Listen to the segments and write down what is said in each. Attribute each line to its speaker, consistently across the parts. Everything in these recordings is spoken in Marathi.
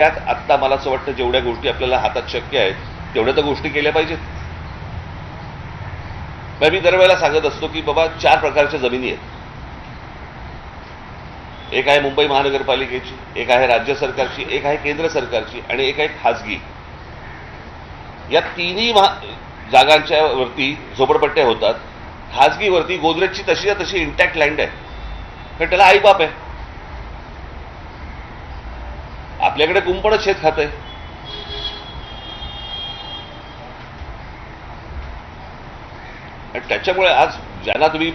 Speaker 1: त्यात आत्ता मला असं वाटतं जेवढ्या गोष्टी आपल्याला हातात शक्य आहेत तेवढ्या तर गोष्टी केल्या पाहिजेत. मी दरवेळेला सांगत असतो की बाबा चार प्रकारच्या जमिनी आहेत. एक आहे मुंबई महानगरपालिकेची एक आहे राज्य सरकारची एक आहे केंद्र सरकारची आणि एक आहे खाजगी. या तिन्ही महा जागांच्या वरती झोपडपट्ट्या होतात. खाजगीवरती गोदरेजची तशी तशी इंटॅक्ट लँड आहे. कारण त्याला आईबाप आहे. आपल्याकडे कुंपणच शेत खात आहे त्याच्यामुळे आज ज्यांना तुम्ही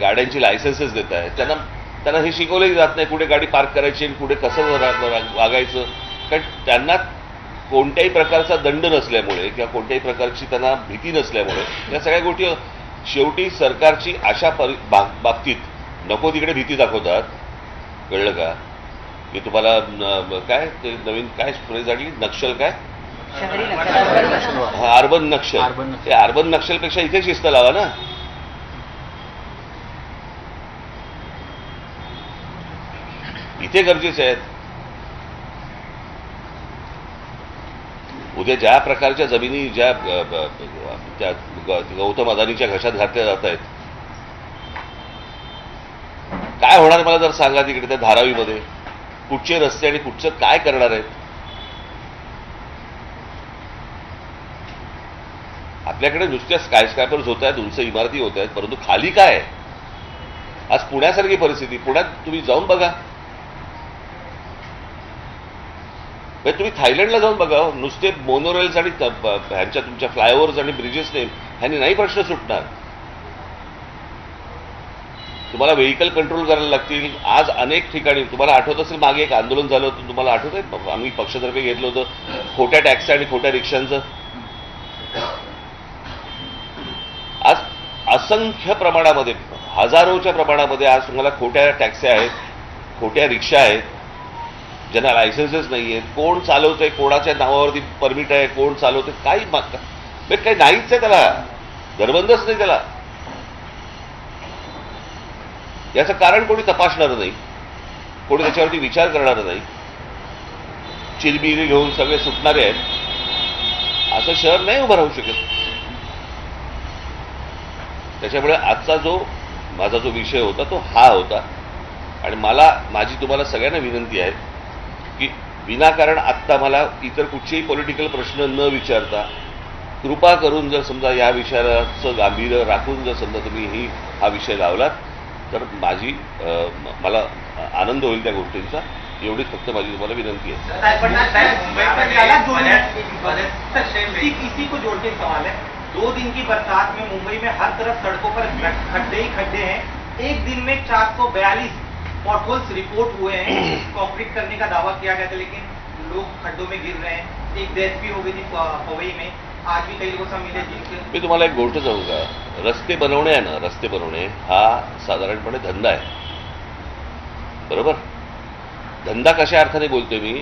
Speaker 1: गाड्यांची लायसन्सेस देताय त्यांना त्यांना हे शिकवलंही जात नाही कुठे गाडी पार्क करायची आणि कुठे कसं वागायचं. कारण त्यांना कोणत्याही प्रकारचा दंड नसल्यामुळे किंवा कोणत्याही प्रकारची त्यांना भीती नसल्यामुळे या सगळ्या गोष्टी शेवटी सरकारची अशा परि बाबतीत नको तिकडे भीती दाखवतात. कळलं का? की तुम्हाला काय ते नवीन काय फ्रेज आली नक्षल काय?
Speaker 2: शहरी नक्षल.
Speaker 1: हा अर्बन नक्षल.
Speaker 3: अर्बन नक्षल.
Speaker 1: ते अर्बन नक्षलपेक्षा इथे शिस्त लावा ना. इथे गरजेचे आहेत. उद्या ज्या प्रकारच्या जमिनी ज्या गौतम अदानीच्या घशात घातल्या जात आहेत. काय होणार मला जर सांगा तिकडे त्या धारावीमध्ये? कुठचे रस्ते आणि कुठचं काय करणार आहेत? आपल्याकडे नुसत्या स्कायस्क्रॅपर्स होत आहेत उंच इमारती होत आहेत परंतु खाली काय आहे? आज पुण्यासारखी परिस्थिती पुण्यात तुम्ही जाऊन बघा. म्हणजे तुम्ही थायलंडला जाऊन बघा नुसते मोनोरेल्स आणि ह्यांच्या तुमच्या फ्लायओव्हर्स आणि ब्रिजेसने ह्यांनी नाही प्रश्न सुटणार. तुम्हाला व्हेकल कंट्रोल करायला लागतील. आज अनेक ठिकाणी तुम्हाला आठवत असेल मागे एक आंदोलन झालं होतं तुम्हाला आठवत आहे? आम्ही पक्षातर्फे घेतलं होतं खोट्या टॅक्सी आणि खोट्या रिक्षांचं. आज असंख्य प्रमाणामध्ये हजारोच्या प्रमाणामध्ये आज तुम्हाला खोट्या टॅक्सी आहेत खोट्या रिक्षा आहेत. ज्यांना लायसन्सेस नाही आहेत कोण चालवतंय कोणाच्या नावावरती परमिट आहे कोण चालवतंय काही काही नाहीच आहे त्याला. धरबंदच नाही त्याला. याचं कारण कोणी तपासणार नाही. कोणी त्याच्यावरती विचार करणार नाही. चिरबिरी घेऊन सगळे सुटणारे आहेत. असं शहर नाही उभं राहू शकत. त्याच्यामुळे आजचा जो माझा जो विषय होता तो हा होता. आणि मला माझी तुम्हाला सगळ्यांना विनंती आहे की विनाकारण आत्ता मला इतर कुठचेही पॉलिटिकल प्रश्न न विचारता कृपा करून जर समजा या विषयाचं गांभीर्य राखून जर समजा तुम्ही ही हा विषय लावलात तर माझी मला आनंद होईल त्या गोष्टींचा. एवढीच फक्त माझी तुम्हाला विनंती आहे.
Speaker 4: है दो दिन की बरसात में मुंबई में हर तरफ़ सड़कों पर खड्डे ही खड्डे हैं। एक दिन में 442 पॉटहोल्स रिपोर्ट हुए हैं। कंक्रीट करने का दावा किया गया था लेकिन लोग खड्डों में गिर रहे हैं। एक डेथ भी हो गई थी पवई में।
Speaker 1: मी तुम्हाला एक गोष्ट सांगू का? रस्ते बनवणे आहे ना रस्ते बनवणे हा साधारणपणे धंदा आहे. बरोबर? धंदा कशा अर्थाने बोलतोय मी?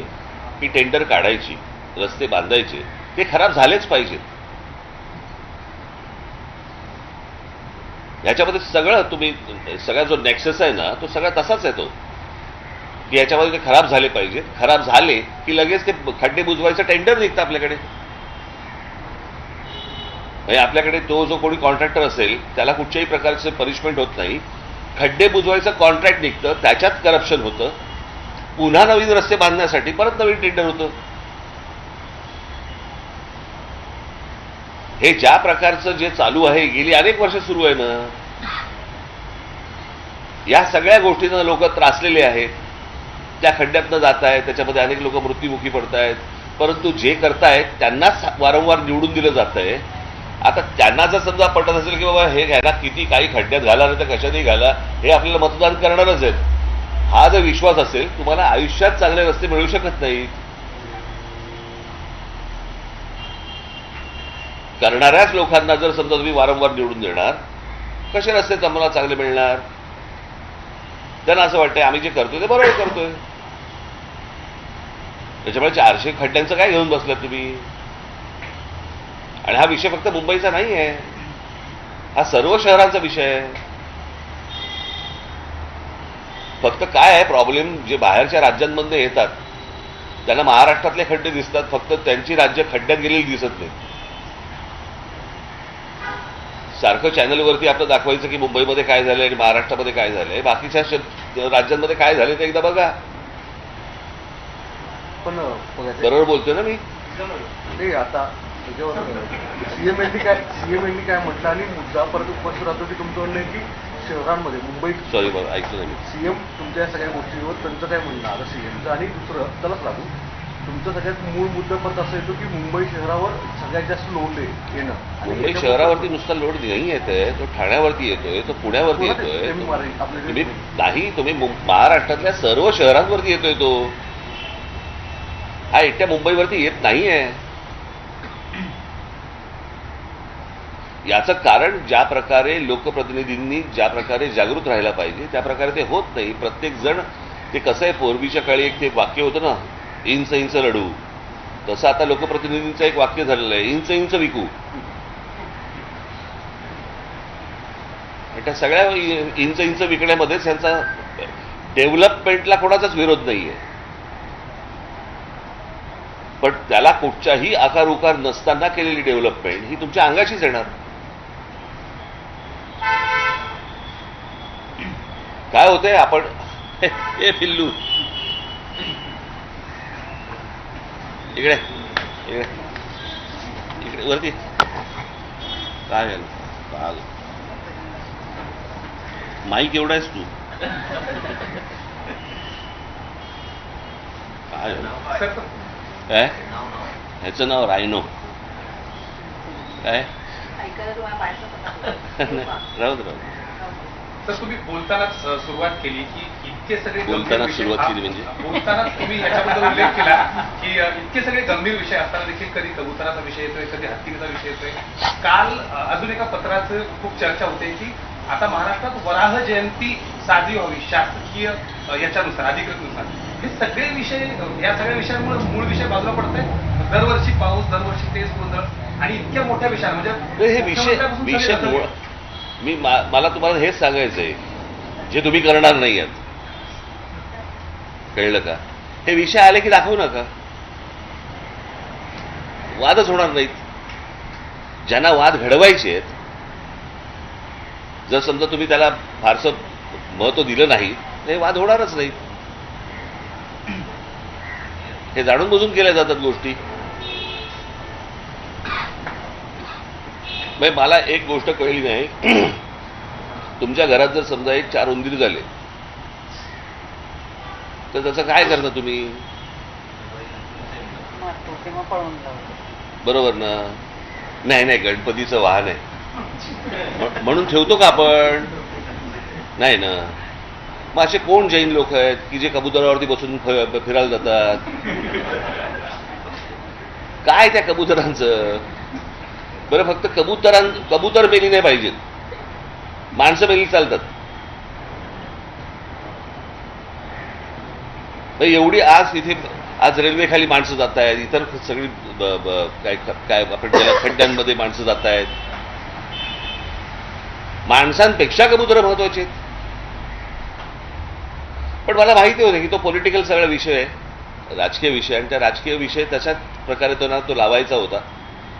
Speaker 1: की टेंडर काढायची रस्ते बांधायचे ते खराब झालेच पाहिजेत याच्यामध्ये सगळं तुम्ही सगळा जो नेक्सेस आहे ना तो सगळा तसाच आहे तो. की याच्यामध्ये ते खराब झाले पाहिजेत. खराब झाले की लगेच ते खड्डे बुजवायचं टेंडर निघतं आपल्याकडे. म्हणजे आपल्याकडे तो जो कोणी कॉन्ट्रॅक्टर असेल त्याला कुठच्याही प्रकारचं पनिशमेंट होत नाही. खड्डे बुजवायचं कॉन्ट्रॅक्ट निघतं त्याच्यात करप्शन होतं. पुन्हा नवीन रस्ते बांधण्यासाठी परत नवीन टेंडर होतं. हे ज्या प्रकारचं जे चालू आहे गेली अनेक वर्ष सुरू आहे ना या सगळ्या गोष्टींना लोक त्रासलेले आहेत. त्या खड्ड्यातनं जात आहेत त्याच्यामध्ये अनेक लोक मृत्युमुखी पडत आहेत परंतु जे करतायत त्यांनाच वारंवार निवडून दिलं जात आहे आता त्यांना जर समजा पटत असेल की बाबा हे घ्यायला किती काही खड्ड्यात घाला नाही तर कशातही घाला हे आपल्याला मतदान करणारच आहेत. हा जर विश्वास असेल तुम्हाला आयुष्यात चांगले रस्ते मिळू शकत नाहीत. करणाऱ्याच लोकांना जर समजा तुम्ही वारंवार निवडून देणार कसे रस्ते तुम्हाला चांगले मिळणार? त्यांना असं वाटतंय आम्ही जे करतोय ते बरोबर करतोय. त्याच्यामुळे चारशे खड्ड्यांचं काय घेऊन बसलात तुम्ही? आणि हा विषय फक्त मुंबईचा नाही आहे हा सर्व शहरांचा विषय आहे. फक्त काय आहे प्रॉब्लेम जे बाहेरच्या राज्यांमधनं येतात त्यांना महाराष्ट्रातले खड्डे दिसतात फक्त त्यांची राज्य खड्ड्यात गेलेली दिसत नाही. सारखं चॅनलवरती आपलं दाखवायचं की मुंबईमध्ये काय झालंय आणि महाराष्ट्रामध्ये काय झालंय. बाकीच्या राज्यांमध्ये काय झालंय ते एकदा बघा.
Speaker 3: पण
Speaker 1: बरोबर बोलतोय ना मी?
Speaker 3: आता त्याच्यावर सीएम यांनी काय सीएम यांनी काय म्हटलं आणि मुद्दा परत उपस्थित राहतो की तुमचं म्हणणं आहे की शहरांमध्ये मुंबईत
Speaker 1: सॉरी ऐकलं नाही
Speaker 3: सीएम तुमच्या या सगळ्या गोष्टीवर त्यांचं काय म्हणणं आता सीएमचं आणि दुसरं त्यालाच लागू तुमचं सगळ्यात मूळ मुद्दा परत असं येतो की मुंबई शहरावर सगळ्यात जास्त लोड आहे येणं. आणि
Speaker 1: मुंबई शहरावरती नुसता लोड नाही येतोय तो ठाण्यावरती येतोय तो पुण्यावरती येतोय. तुम्ही नाही तुम्ही महाराष्ट्रातल्या सर्व शहरांवरती येतोय तो. हा एकट्या मुंबईवरती येत नाहीये. याचं कारण ज्या प्रकारे लोकप्रतिनिधींनी ज्या प्रकारे जागृत राहायला पाहिजे त्या प्रकारे ते होत नाही. प्रत्येक जण ते कसं आहे पूर्वीच्या काळी एक ते वाक्य होतं ना इंच इंच लढू. तसं आता लोकप्रतिनिधींचं एक वाक्य झालेलं आहे इंच इंच विकू. त्या सगळ्या इंच इंच विकण्यामध्येच यांचा डेव्हलपमेंटला कोणाचाच विरोध नाहीये. पण त्याला कुठच्याही आकार उकार नसताना केलेली डेव्हलपमेंट ही तुमच्या अंगाशीच येणार. काय होतंय आपण? हे पिल्लू. इकडे इकडे. इकडे वरती. काय झालं? माईक एवढा आहेस तू. काय झालं? काय? ह्याचं नाव रायनो. काय. राहू राहू.
Speaker 5: तर तुम्ही बोलतानाच सुरुवात केली की इतके सगळे
Speaker 1: बोलताना
Speaker 5: विषय-
Speaker 1: सुरुवात केली म्हणजे?
Speaker 5: बोलतानाच तुम्ही ह्याच्याबद्दल उल्लेख केला की इतके सगळे गंभीर विषय असताना देखील कधी कबुतराचा विषय येतोय कधी हत्तीचा विषय येतोय. काल अजून एका पत्राचं खूप चर्चा होते की आता महाराष्ट्रात वराह जयंती साजरी व्हावी शासकीय याच्यानुसार अधिकृतनुसार. हे सगळे विषय या सगळ्या विषयांमुळे मूळ विषय बाजूला पडत दरवर्षी पाऊस दरवर्षी तेच गोंधळ आणि इतक्या मोठ्या विषयावर म्हणजे
Speaker 1: हे विषय विषय मी मा- मला तुम्हाला हेच सांगायचंय जे तुम्ही करणार नाही आहेत कळलं का? हे विषय आले की दाखवू नका. वादच होणार नाहीत. ज्यांना वाद घडवायचे आहेत जर समजा तुम्ही त्याला फारसं महत्त्व दिलं नाही तर हे वाद होणारच नाही हे जाणून बुजून केल्या जातात गोष्टी. म्हणजे मला एक गोष्ट कळली नाही. तुमच्या घरात जर समजा एक चार उंदीर झाले तर त्याचं काय करता तुम्ही? बरोबर ना? नाही नाही गणपतीचं वाहन आहे. म्ह- म्हणून ठेवतो का आपण? नाही ना? मग असे कोण जैन लोक आहेत की जे कबुतरावरती बसून फिरायला जातात? काय त्या कबुतरांचं? बरं फक्त कबुतरां कबूतर मेली नाही पाहिजेत. माणसं मेली चालतात. एवढी आज इथे आज रेल्वे खाली माणसं जात आहेत इतर सगळी काय काय आपण ज्याला खड्ड्यांमध्ये माणसं जात आहेत माणसांपेक्षा कबूतर महत्त्वाचे आहेत. पण मला माहिती होते की तो पॉलिटिकल सगळा विषय आहे राजकीय विषय आणि त्या राजकीय विषय तशाच प्रकारे तो ना तो लावायचा होता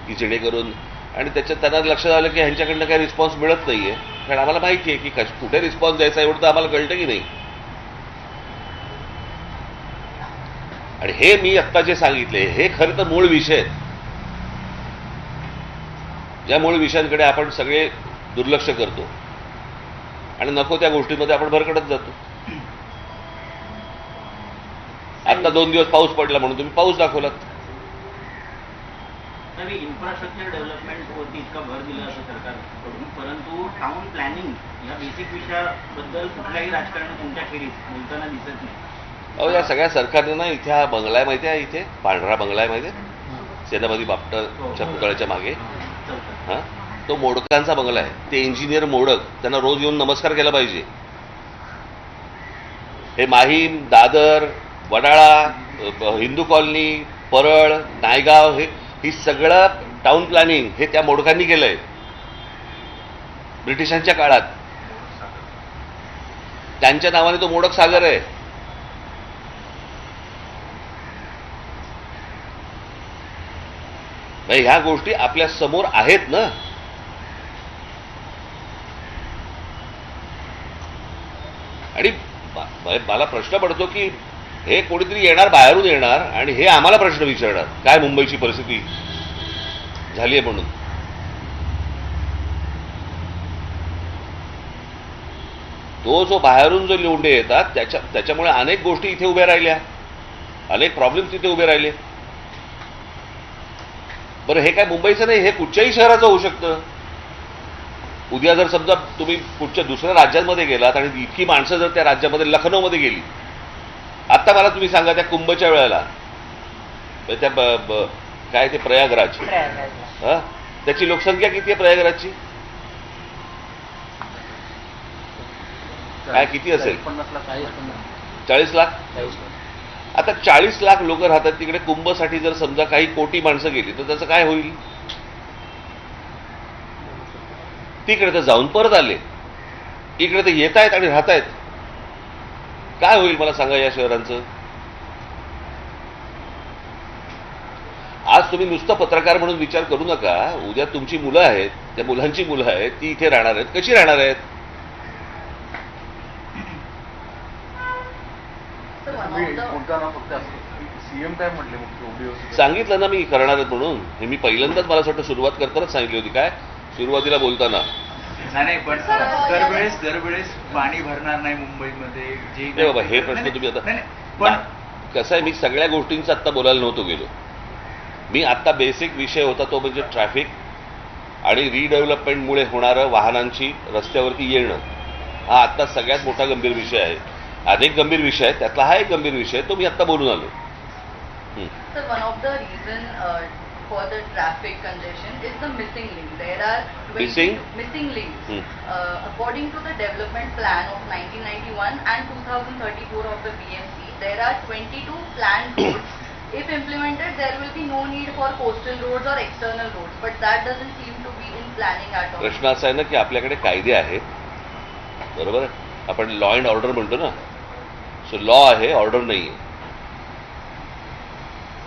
Speaker 1: की जेणेकरून आणि त्याच्यात त्यांना लक्षात आलं की ह्यांच्याकडनं काही रिस्पॉन्स मिळत नाहीये. कारण आम्हाला माहिती आहे की कश कुठे रिस्पॉन्स द्यायचा एवढं तर आम्हाला कळतं की नाही. आणि हे मी आत्ता जे सांगितले हे खरं तर मूळ विषय आहेत. ज्या मूळ विषयांकडे आपण सगळे दुर्लक्ष करतो. आणि नको त्या गोष्टींमध्ये आपण भरकटत जातो. आता दोन दिवस पाऊस पडला म्हणून तुम्ही पाऊस दाखवलात.
Speaker 6: नवी इन्फ्रास्ट्रक्चर डेव्हलपमेंट वरती इतका भर दिला जातो सरकारकडून. परंतु टाउन प्लॅनिंग या बेसिक विषयाबद्दल कुठल्याही राजकारण तुमच्या खेरीज बोलताना दिसत नाही.
Speaker 1: अहो या सगळ्या सरकारने ना इथे हा बंगला आहे माहिती आहे इथे? पांढरा बंगला आहे माहिती आहे? सेनापती बापटाच्या पुतळ्याच्या मागे.
Speaker 6: चौकट
Speaker 1: हा? तो मोडकांचा बंगला आहे. ते इंजिनियर मोडक त्यांना रोज येऊन नमस्कार केला पाहिजे. हे माहीम दादर वडाळा हिंदू कॉलनी परळ नायगाव हे ही सगळं टाउन प्लॅनिंग हे त्या मोडकांनी केलंय. ब्रिटिशांच्या काळात. त्यांच्या नावाने तो मोडक सागर आहे. ह्या गोष्टी आपल्यासमोर आहेत ना? आणि मला प्रश्न पडतो की हे कोणीतरी येणार बाहेरून येणार आणि हे आम्हाला प्रश्न विचारणार. काय मुंबईची परिस्थिती झाली आहे म्हणून? तो जो बाहेरून जो लोंढे येतात त्याच्या त्याच्यामुळे अनेक गोष्टी इथे उभ्या राहिल्या. अनेक प्रॉब्लेम्स तिथे उभे राहिले. बरं हे काय मुंबईचं नाही हे कुठच्याही शहराचं होऊ शकतं. उद्या जर समजा तुम्ही कुठच्या दुसऱ्या राज्यांमध्ये गेलात आणि इतकी माणसं जर त्या राज्यामध्ये लखनौमध्ये गेली आत्ता मला तुम्ही सांगा त्या कुंभच्या वेळेला. त्या ब- ब- काय ते प्रयागराज. हा? त्याची लोकसंख्या किती आहे प्रयागराजची? काय किती असेल? चाळीस लाख आता चाळीस लाख लोक राहतात तिकडे कुंभसाठी जर समजा काही कोटी माणसं गेली तर त्याचं काय होईल? तिकडे तर जाऊन परत आले. इकडे तर येत आहेत आणि राहत आहेत काय होईल मला सांगा या शहरांचं आज तुम्ही नुसतं पत्रकार म्हणून विचार करू नका. उद्या तुमची मुलं आहेत त्या मुलांची मुलं आहेत ती इथे राहणार आहेत. कशी राहणार आहेत? सांगितलं ना मी करणार आहेत म्हणून. हे मी पहिल्यांदाच मला असं वाटतं सुरुवात करतानाच सांगितली होती. काय? सुरुवातीला बोलताना.
Speaker 7: नाही पण दरवेळेस दरवेळेस पाणी भरणार नाही मुंबईमध्ये जे
Speaker 1: नाही बाबा, हे प्रश्न तुम्ही आता-
Speaker 7: पण
Speaker 1: कसं आहे मी सगळ्या गोष्टींचा आत्ता बोलायला नव्हतो गेलो. मी आत्ता बेसिक विषय होता तो म्हणजे ट्रॅफिक आणि रिडेव्हलपमेंटमुळे होणारं वाहनांची रस्त्यावरती येणं. हा आत्ता सगळ्यात मोठा गंभीर विषय आहे. अनेक गंभीर विषय आहेत त्यातला हा एक गंभीर विषय आहे तो मी आत्ता बोलून आलो हं.
Speaker 2: Of the reason uh, for the traffic congestion is the missing link. There are 20
Speaker 1: Missing?
Speaker 2: missing links.
Speaker 1: Hmm.
Speaker 2: Uh, according to the development plan of 1991 and 2034 of the BMC, there are 22 planned roads. If implemented, there will be no need for coastal roads or external roads. But that doesn't seem to be in planning at all.
Speaker 1: प्रश्न असा आहे ना की आपल्याकडे कायदे आहेत बरोबर आहे? आपण लॉ अँड ऑर्डर म्हणतो ना सो लॉ आहे ऑर्डर नाही आहे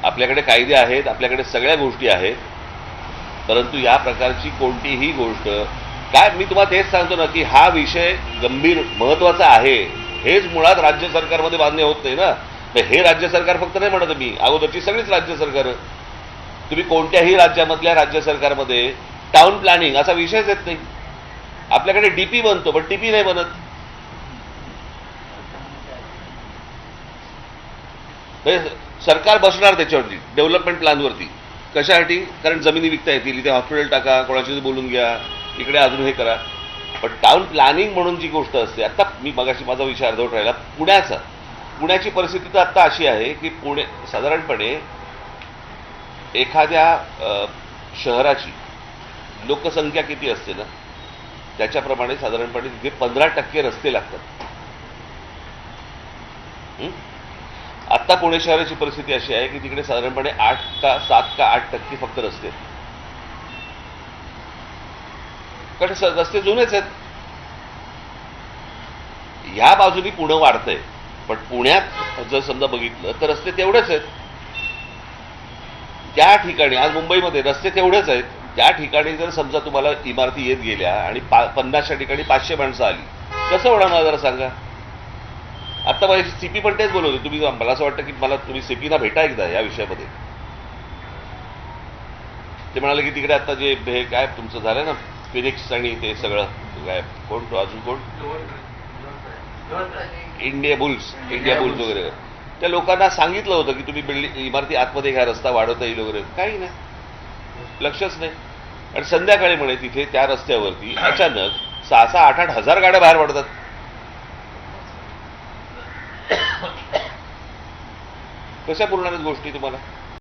Speaker 1: आपल्याकडे कायदे आहेत आपल्याकडे सगळ्या गोष्टी आहेत. परंतु या प्रकारची कोणतीही गोष्ट काय मी तुम्हाला तेच सांगतो ना की हा विषय गंभीर महत्त्वाचा आहे. हेच मुळात राज्य सरकारमध्ये बांधणे होत नाही ना. तर हे राज्य सरकार फक्त नाही म्हणत मी. अगोदरची सगळीच राज्य सरकार. तुम्ही कोणत्याही राज्यामधल्या राज्य सरकारमध्ये टाउन प्लॅनिंग असा विषयच येत नाही. आपल्याकडे डीपी बनतो पण टीपी नाही बनत. म्हणजे सरकार बसणार त्याच्यावरती डेव्हलपमेंट प्लॅनवरती कशासाठी? कारण जमिनी विकता येतील इथे हॉस्पिटल टाका कोणाशी बोलून घ्या इकडे अजून हे करा. पण टाऊन प्लॅनिंग म्हणून जी गोष्ट असते आता मी मगाशी माझा विषय अर्धवट राहिला पुण्याचा. पुण्याची परिस्थिती तर आता अशी आहे की पुणे साधारणपणे एखाद्या शहराची लोकसंख्या किती असते ना त्याच्याप्रमाणे साधारणपणे तिथे पंधरा टक्के रस्ते लागतात. आत्ता पुणे शहराची परिस्थिती अशी आहे की तिकडे साधारणपणे आठ का सात का आठ टक्के फक्त रस्ते कारण रस्ते जुनेच आहेत. ह्या बाजूनी पुणं वाढतंय. पण पुण्यात जर समजा बघितलं तर रस्ते तेवढेच आहेत. त्या ठिकाणी आज मुंबईमध्ये रस्ते तेवढेच आहेत. त्या ठिकाणी जर समजा तुम्हाला इमारती येत गेल्या आणि पा पन्नासच्या ठिकाणी पाचशे माणसं आली कसं होणार मला जरा सांगा? आता माझी सीपी पण तेच बोलवते तुम्ही मला असं वाटतं की मला तुम्ही सीपीना भेटा एकदा या विषयामध्ये. ते म्हणाले की तिकडे आता जे हे काय तुमचं झालं ना फिनिक्स आणि ते सगळं काय कोण तो अजून कोण? इंडिया बुल्स इंडिया बुल्स वगैरे. त्या लोकांना सांगितलं होतं की तुम्ही बिल्डिंग इमारती आतमध्ये घ्या रस्ता वाढवता येईल वगैरे. काही नाही. लक्षच नाही. आणि संध्याकाळी म्हणे तिथे त्या रस्त्यावरती अचानक सहा सहा आठ आठ हजार गाड्या बाहेर पडतात. कशा पुरणार गोष्टी तुम्हाला?